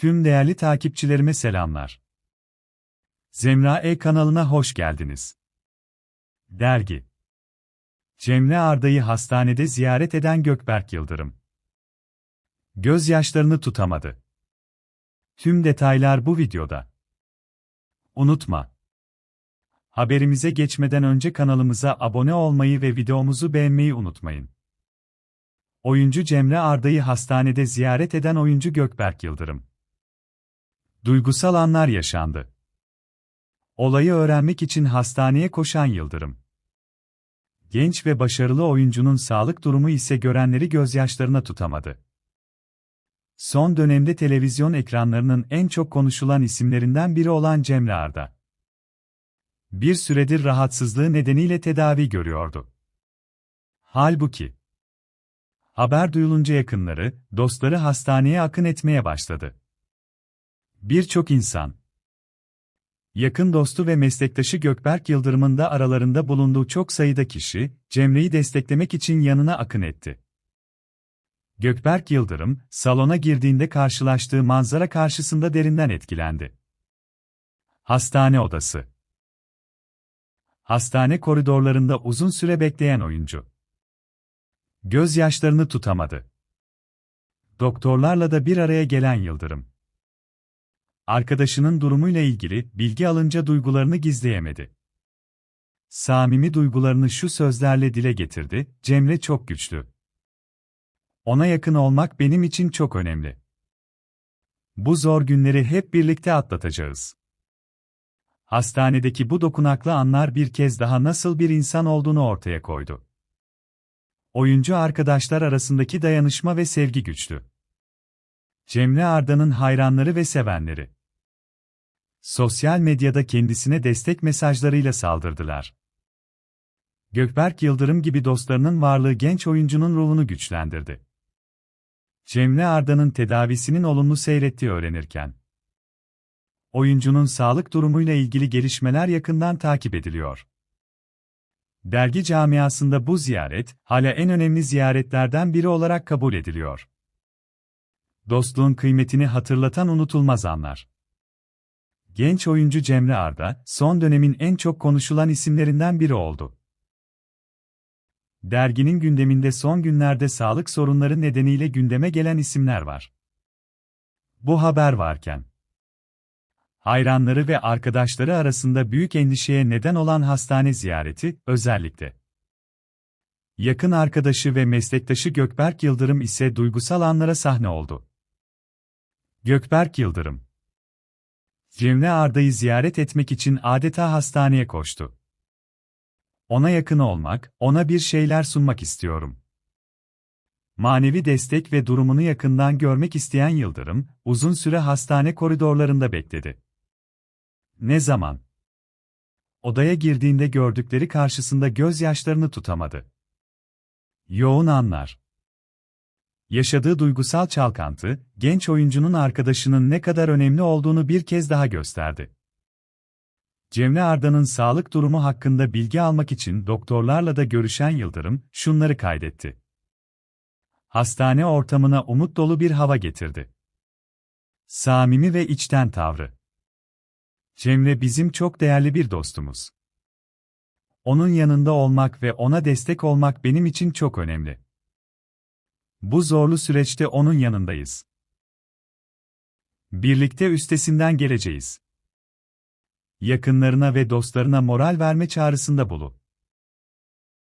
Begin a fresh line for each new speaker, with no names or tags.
Tüm değerli takipçilerime selamlar. Zemra E kanalına hoş geldiniz. Dergi Cemre Arda'yı hastanede ziyaret eden Gökberk Yıldırım. Gözyaşlarını tutamadı. Tüm detaylar bu videoda. Unutma. Haberimize geçmeden önce kanalımıza abone olmayı ve videomuzu beğenmeyi unutmayın. Oyuncu Cemre Arda'yı hastanede ziyaret eden oyuncu Gökberk Yıldırım. Duygusal anlar yaşandı. Olayı öğrenmek için hastaneye koşan Yıldırım. Genç ve başarılı oyuncunun sağlık durumu ise görenleri gözyaşlarına tutamadı. Son dönemde televizyon ekranlarının en çok konuşulan isimlerinden biri olan Cemre Arda. Bir süredir rahatsızlığı nedeniyle tedavi görüyordu. Halbuki haber duyulunca yakınları, dostları hastaneye akın etmeye başladı. Birçok insan, yakın dostu ve meslektaşı Gökberk Yıldırım'ın da aralarında bulunduğu çok sayıda kişi, Cemre'yi desteklemek için yanına akın etti. Gökberk Yıldırım, salona girdiğinde karşılaştığı manzara karşısında derinden etkilendi. Hastane odası Hastane koridorlarında uzun süre bekleyen oyuncu. Gözyaşlarını tutamadı. Doktorlarla da bir araya gelen Yıldırım. Arkadaşının durumuyla ilgili bilgi alınca duygularını gizleyemedi. Samimi duygularını şu sözlerle dile getirdi, Cemre çok güçlü. Ona yakın olmak benim için çok önemli. Bu zor günleri hep birlikte atlatacağız. Hastanedeki bu dokunaklı anlar bir kez daha nasıl bir insan olduğunu ortaya koydu. Oyuncu arkadaşlar arasındaki dayanışma ve sevgi güçlü. Cemre Arda'nın hayranları ve sevenleri. Sosyal medyada kendisine destek mesajlarıyla saldırdılar. Gökberk Yıldırım gibi dostlarının varlığı genç oyuncunun ruhunu güçlendirdi. Cemre Arda'nın tedavisinin olumlu seyrettiği öğrenirken, oyuncunun sağlık durumuyla ilgili gelişmeler yakından takip ediliyor. Dergi camiasında bu ziyaret, hala en önemli ziyaretlerden biri olarak kabul ediliyor. Dostluğun kıymetini hatırlatan unutulmaz anlar. Genç oyuncu Cemre Arda, son dönemin en çok konuşulan isimlerinden biri oldu. Derginin gündeminde son günlerde sağlık sorunları nedeniyle gündeme gelen isimler var. Bu haber varken, hayranları ve arkadaşları arasında büyük endişeye neden olan hastane ziyareti, özellikle. Yakın arkadaşı ve meslektaşı Gökberk Yıldırım ise duygusal anlara sahne oldu. Gökberk Yıldırım Cemre Arda'yı ziyaret etmek için adeta hastaneye koştu. Ona yakın olmak, ona bir şeyler sunmak istiyorum. Manevi destek ve durumunu yakından görmek isteyen Yıldırım, uzun süre hastane koridorlarında bekledi. Ne zaman? Odaya girdiğinde gördükleri karşısında gözyaşlarını tutamadı. Yoğun anlar. Yaşadığı duygusal çalkantı, genç oyuncunun arkadaşının ne kadar önemli olduğunu bir kez daha gösterdi. Cemre Arda'nın sağlık durumu hakkında bilgi almak için doktorlarla da görüşen Yıldırım, şunları kaydetti. Hastane ortamına umut dolu bir hava getirdi. Samimi ve içten tavrı. Cemre bizim çok değerli bir dostumuz. Onun yanında olmak ve ona destek olmak benim için çok önemli. Bu zorlu süreçte onun yanındayız. Birlikte üstesinden geleceğiz. Yakınlarına ve dostlarına moral verme çağrısında bulu.